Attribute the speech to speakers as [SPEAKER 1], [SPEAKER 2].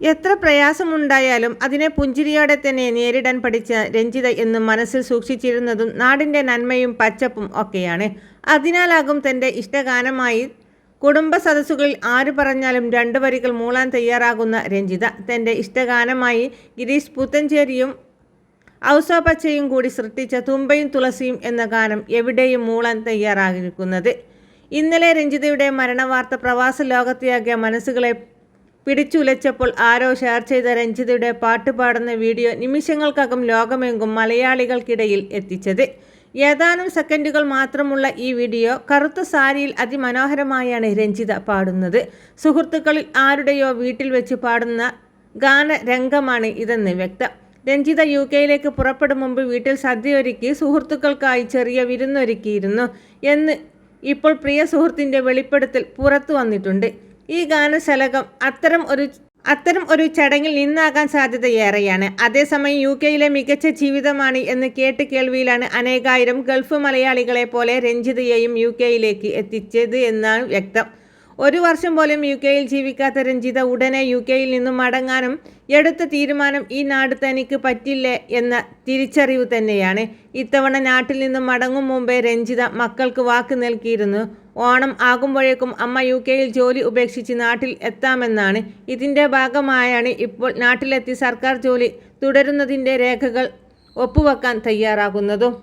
[SPEAKER 1] എത്ര പ്രയാസമുണ്ടായാലും അതിനെ പുഞ്ചിരിയോടെ തന്നെ നേരിടാൻ പഠിച്ച രഞ്ജിത എന്നും മനസ്സിൽ സൂക്ഷിച്ചിരുന്നതും നാടിന്റെ നന്മയും പച്ചപ്പും ഒക്കെയാണ്. അതിനാലാകും തന്റെ ഇഷ്ടഗാനമായി കുടുംബ സദസ്സുകളിൽ ആര് പറഞ്ഞാലും രണ്ടു വരികൾ മൂളാൻ തയ്യാറാകുന്ന രഞ്ജിത. തന്റെ ഇഷ്ടഗാനമായി ഗിരീഷ് പുത്തഞ്ചേരിയും ഔസോപ്പച്ചയും കൂടി സൃഷ്ടിച്ച തുമ്പയും തുളസിയും എന്ന ഗാനം എവിടെയും മൂളാൻ തയ്യാറായിരിക്കുന്നത്. ഇന്നലെ രഞ്ജിതയുടെ മരണവാർത്ത പ്രവാസ ലോകത്തെയാകിയ മനസ്സുകളെ പിടിച്ചുലച്ചപ്പോൾ ആരോ ഷെയർ ചെയ്ത രഞ്ജിതയുടെ പാട്ട് പാടുന്ന വീഡിയോ നിമിഷങ്ങൾക്കകം ലോകമെങ്കും മലയാളികൾക്കിടയിൽ എത്തിച്ചത്. ഏതാനും സെക്കൻഡുകൾ മാത്രമുള്ള ഈ വീഡിയോ കറുത്ത സാരിയിൽ അതിമനോഹരമായാണ് രഞ്ജിത പാടുന്നത്. സുഹൃത്തുക്കളിൽ ആരുടെയോ വീട്ടിൽ വെച്ച് പാടുന്ന ഗാനരംഗമാണ് ഇതെന്ന് വ്യക്തം. രഞ്ജിത യു കെയിലേക്ക് പുറപ്പെടും മുമ്പ് വീട്ടിൽ സദ്യയൊരുക്കി സുഹൃത്തുക്കൾക്കായി ചെറിയ വിരുന്നൊരുക്കിയിരുന്നു എന്ന് ഇപ്പോൾ പ്രിയ സുഹൃത്തിന്റെ വെളിപ്പെടുത്തൽ പുറത്തു വന്നിട്ടുണ്ട്. ഈ ഗാനശലകം അത്തരം ഒരു അത്തരം ഒരു ചടങ്ങിൽ നിന്നാകാൻ സാധ്യതയേറെയാണ് അതേസമയം യു കെയിലെ മികച്ച ജീവിതമാണ് എന്ന് കേട്ട് കേൾവിയിലാണ് അനേകായിരം ഗൾഫ് മലയാളികളെ പോലെ രഞ്ജിതയെയും യു കെയിലേക്ക് എത്തിച്ചത് എന്നാണ് വ്യക്തം. ഒരു വർഷം പോലും യു കെയിൽ ജീവിക്കാത്ത രഞ്ജിത ഉടനെ യു കെയിൽ നിന്നും മടങ്ങാനും എടുത്ത തീരുമാനം ഈ നാട് തനിക്ക് പറ്റില്ല എന്ന തിരിച്ചറിവ് തന്നെയാണ്. ഇത്തവണ നാട്ടിൽ നിന്നും മടങ്ങും മുമ്പേ രഞ്ജിത മക്കൾക്ക് വാക്ക് നൽകിയിരുന്നു. ഓണം ആകുമ്പോഴേക്കും അമ്മ യു കെയിൽ ജോലി ഉപേക്ഷിച്ച് നാട്ടിൽ എത്താമെന്നാണ്. ഇതിന്റെ ഭാഗമായാണ് ഇപ്പോൾ നാട്ടിലെത്തി സർക്കാർ ജോലി തുടരുന്നതിന്റെ രേഖകൾ ഒപ്പുവെക്കാൻ തയ്യാറാകുന്നതും.